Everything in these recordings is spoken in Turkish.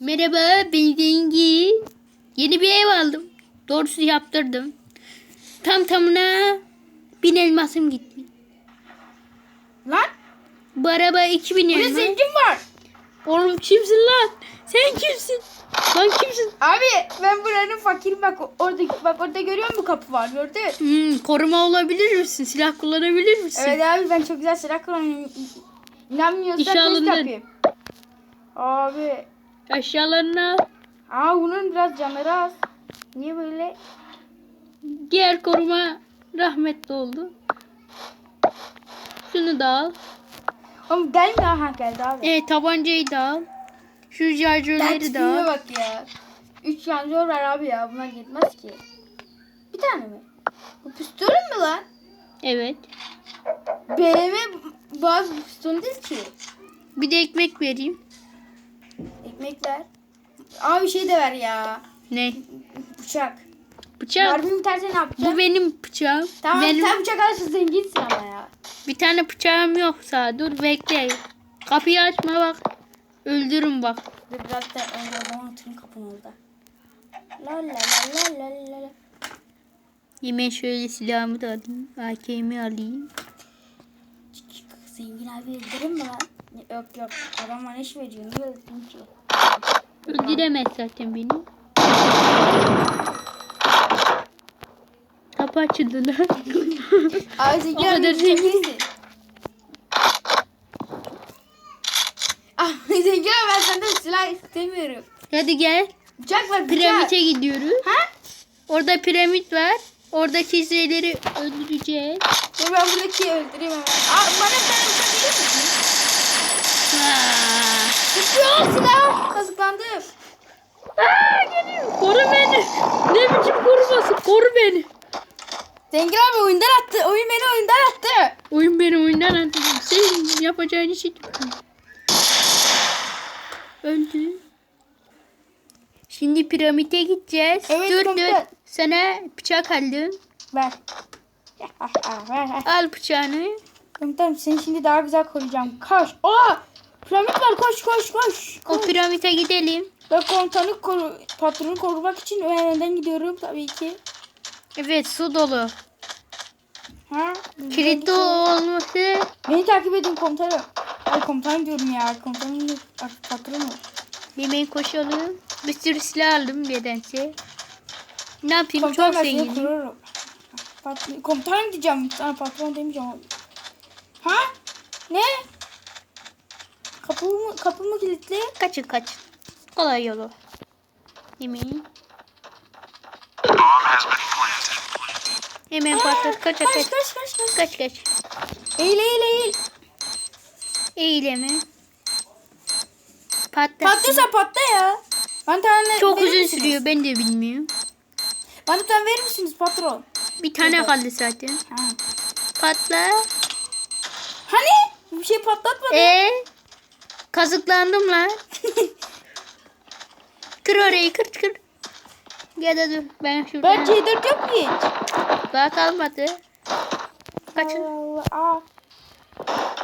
Merhaba ben Zengi. Yeni bir ev aldım. Doğrusu yaptırdım. Tam tamına bin elmasım gitti. Lan Bu araba 2000 burada elmas. zengin var. Oğlum kimsin lan? Sen kimsin? Lan kimsin? Abi ben buranın fakiri bak orada bak orada görüyor musun kapı var gördün? Hmm, koruma olabilir misin? Silah kullanabilir misin? Evet abi ben çok güzel silah kullanıyorum. İnanmıyorsan İşe test alındın. yapayım. Abi. Aşağılarına Aa bunun biraz canları az. Niye böyle? diğer koruma rahmetli oldu. Şunu da al. Oğlum gelmiyor ha geldi abi. Evet tabancayı da al. Şu şarjörleri de al. bak ya. Üç şarjör var abi ya bunlar yetmez ki. Bir tane mi? Bu pistolün mü lan? Evet. BMW bazı pistol değil ki. Bir de ekmek vereyim. Ekmek ver. Abi şey de ver ya. Ne? Bıçak. Bıçak. Mermi biterse ne yapacağım? Bu benim bıçağım. Tamam benim sen bıçak alırsın zenginsin ama ya. bir tane bıçağım yoksa dur bekle. Kapıyı açma bak. Öldürürüm bak. Dur biraz da önce o zaman atayım kapını orada. La la la la la la. Yemeğe şöyle silahımı da alayım. AK'mi alayım. Zengin abi öldürür mü lan? Yok yok. Adam bana iş veriyor. Niye öldüreyim ki? Öldüremez zaten beni. Kapı açıldı lan. Abi O kadar zengin. Abi abi ben senden silah istemiyorum. Hadi gel. Bıçak var bıçak. Piramite gidiyoruz. Ha? Orada piramit var. Oradaki şeyleri öldüreceğiz. Dur ben buradaki öldüreyim hemen. Aa, bana bir tane bıçak verir misin? Ha. Tutuyor silah. Kazıklandım. Aa, geliyor. Koru beni. Ne biçim koruması? Koru beni. Zengin abi oyundan attı. Oyun beni oyundan attı. Oyun beni oyundan attı. Senin yapacağın işi Öldü. Şimdi piramite gideceğiz. Evet, dur dur. komutan. Sana bıçak aldım. Ver. Ver, ver. Al bıçağını. Komutanım seni şimdi daha güzel koruyacağım. Koş. Aa! Piramit var koş koş koş. O koş. piramite gidelim. Ben komutanı koru, patronu korumak için önden gidiyorum tabii ki. Evet su dolu. Ha? Kilitli olması Beni takip edin komutanım. Ay komutanım diyorum ya. Komutanım ay, patronum. Hemen koşalım. Bir sürü silah aldım nedense. Ne yapayım Komutanım çok zenginim. komutanım diyeceğim. Sana patron demeyeceğim. Ha? Ne? Kapı mı, kapı mı kilitli? Kaçın kaçın. Kolay yolu. Hemen. Hemen patlat. Kaç kaç Kaç kaç. kaç kaç kaç. Kaç. Eğil eğil eğil. Eyleme. Patlat. Patlıyorsa patla ya. Ben tane Çok uzun misiniz? sürüyor. Ben de bilmiyorum. Bana bir tane verir misiniz patron? Bir tane kaldı zaten. Ha. Patla. Hani? Bir şey patlatmadı. Ee? Kazıklandım lan. kır orayı kır kır. Gel de dur. Ben şuradan. Ben C4 yok mu hiç? Daha kalmadı. Kaçın. Allah Allah.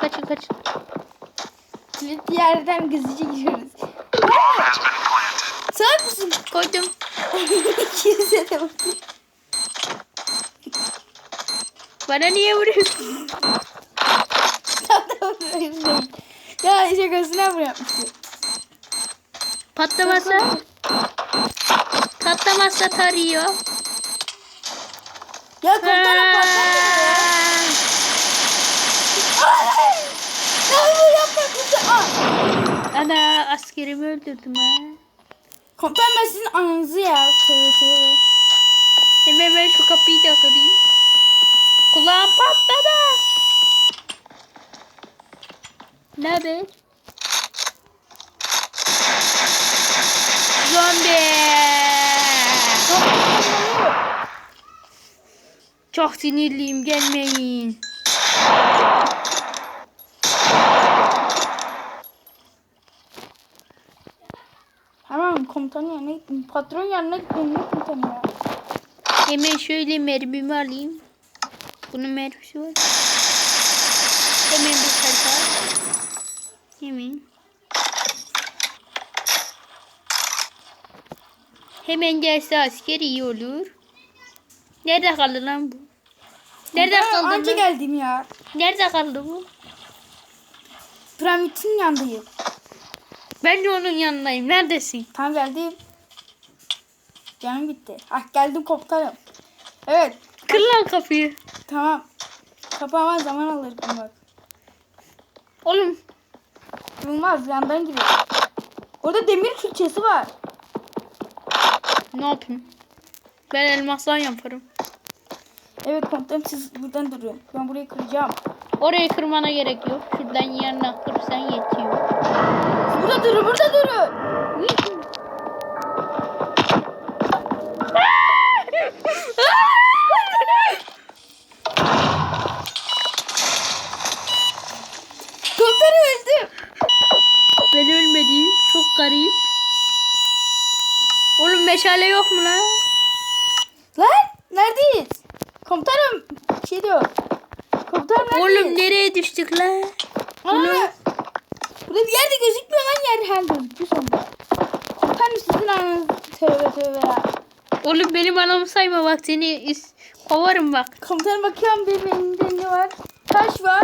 Kaçın kaçın. kilitli yerden gizlice giriyoruz. Sağ mısın? Koydum. İkinize de bakın. Bana niye vuruyorsun? Ya şakasına mı yapmıştı? Patlamazsa. Patlamazsa tarıyor. Ya komutanım patlamıyor! Ana askerimi öldürdüm ha. Komutan ben sizin ananızı ya. Hemen ben şu kapıyı da kırayım. Kulağım patladı. Ne haber? Zombi. Çok sinirliyim gelmeyin. Hemen komutanın yanına gittim. Patron yanına gittim. Ne komutanı ya? Hemen şöyle mermimi alayım. Bunun mermisi var. Hemen bir tarafa. Hemen. Hemen gelse asker iyi olur. Nerede kaldı lan bu? Nerede Ben kaldı Anca bu? geldim ya. Nerede kaldı bu? Piramidin yanındayım. Ben de onun yanındayım. Neredesin? Tam geldim. Canım bitti. Ah geldim komutanım. Evet. Kır lan kapıyı. Tamam. Kapağıma zaman alır bak. Oğlum Bulmaz yandan giriyor. Orada demir külçesi var. Ne yapayım? Ben elmasdan yaparım. Evet komutanım siz buradan durun. Ben burayı kıracağım. Orayı kırmana gerek yok. Şuradan yerine kırsan yetiyor. Burada durun burada durun. Komutanım öldüm. Ben ölmedim. Çok garip. Oğlum meşale yok mu lan? Lan neredeyiz? Komutanım bir şey diyor. Komutanım neredeyiz? Oğlum nereye düştük lan? Ana! Burada bir yerde gözükmüyor lan yer. Her gözüküyor sonunda. Komutanım sizin anınız. Tövbe tövbe. Oğlum benim anamı sayma bak seni is- kovarım bak. Komutanım bakıyorum benim elimde ne var? Taş var.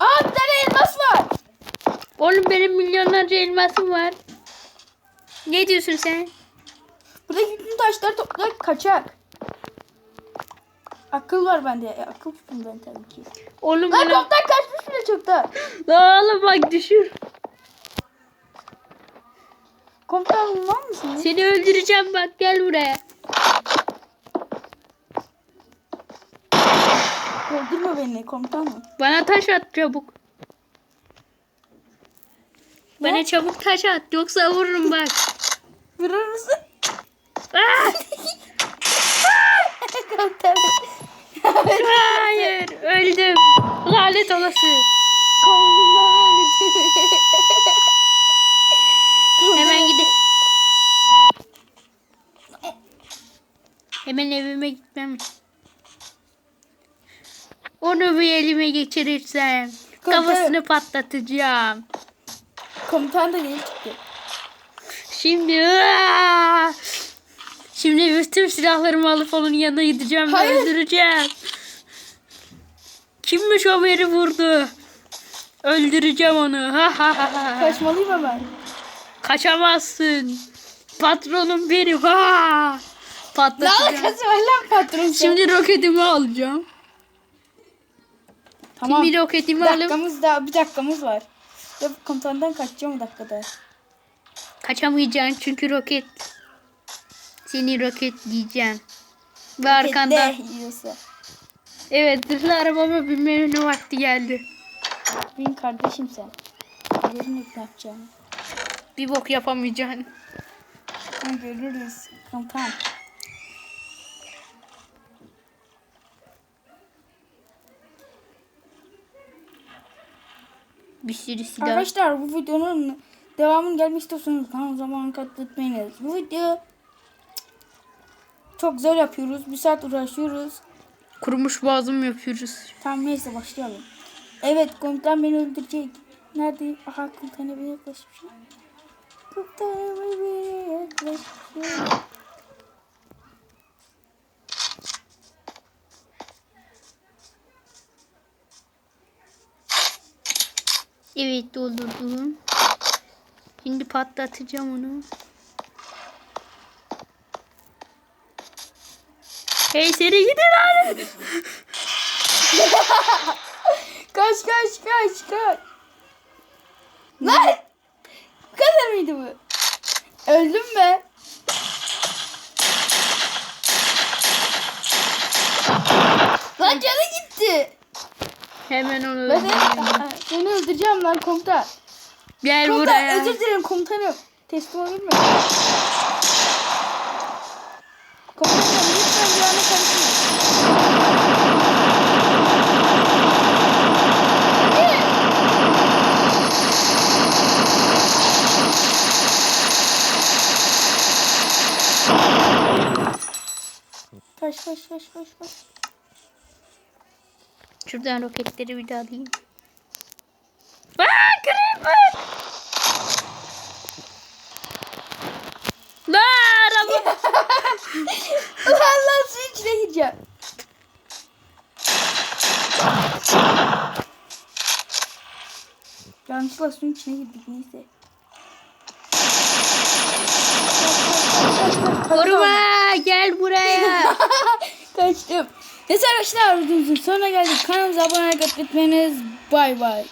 Aa bir tane elmas var. Oğlum benim milyonlarca elmasım var. Ne diyorsun sen? Buradaki bütün taşları topla kaçak. Akıl var bende. E, akıl tutun ben tabii ki. Oğlum Lan bana... komutan kaçmış bile çoktan. Lan oğlum bak düşür. Komutan var mısınız? Seni öldüreceğim bak gel buraya. Öldürme beni komutanım. Bana taş at çabuk. Bana Ne? çabuk taş at yoksa vururum bak. Vurur musun? Hayır öldüm. Lanet olası. Hemen gidip. Hemen evime gitmem. Onu bir elime geçirirsem kafasını patlatacağım. Komutan da geri çıktı. Şimdi Aa! Şimdi bütün silahlarımı alıp onun yanına gideceğim ve öldüreceğim. Kimmiş o beni vurdu? Öldüreceğim onu. Ha ha ha ha. Kaçmalıyım hemen. Kaçamazsın. Patronum benim. Ha! Ne Patlatacağım. alakası var lan patron? Şimdi roketimi alacağım. tamam. Şimdi roketimi Bir alıp dakikamız daha bir dakikamız var. Ya komutandan kaçacağım dakikada. kaçamayacaksın çünkü roket. Seni roket diyeceğim. Ve arkandan. Evet zırhlı arabama binmenin vakti geldi. Benim kardeşim sen. Yok ne yapacağını. Bir bok yapamayacaksın. Ha, görürüz. Komutan. Bir sürü silah. Arkadaşlar bu videonun devamını gelmek istiyorsanız tam zaman katletmeyiniz. Bu video çok zor yapıyoruz. Bir saat uğraşıyoruz. Kurumuş boğazım yapıyoruz. Tamam neyse başlayalım. Evet komutan beni öldürecek. Nerede? Aha komutan beni yaklaşmış. Komutan beni yaklaşmış. Evet doldurdum. Şimdi patlatacağım onu. Hey seni gidin lan. Kaç kaç kaç kaç. Lan! Bu kadar mıydı bu? Öldüm be. Lan canı gitti. Hemen onu Ben öldüreceğim. seni öldüreceğim lan komutan. Gel Komutan buraya. özür dilerim komutanım. Teslim olur mu? Komutanım ana karışmayın. Koş koş koş koş. Şuradan roketleri bir daha alayım. Aa, creeper! La araba. Allah suyun içine gireceğim. Yanlışlıkla suyun içine girdik neyse. Koruma gel buraya. Kaçtım. Neyse arkadaşlar videomuzun sonuna geldik. Kanalımıza abone olmayı unutmayınız. Bay bay.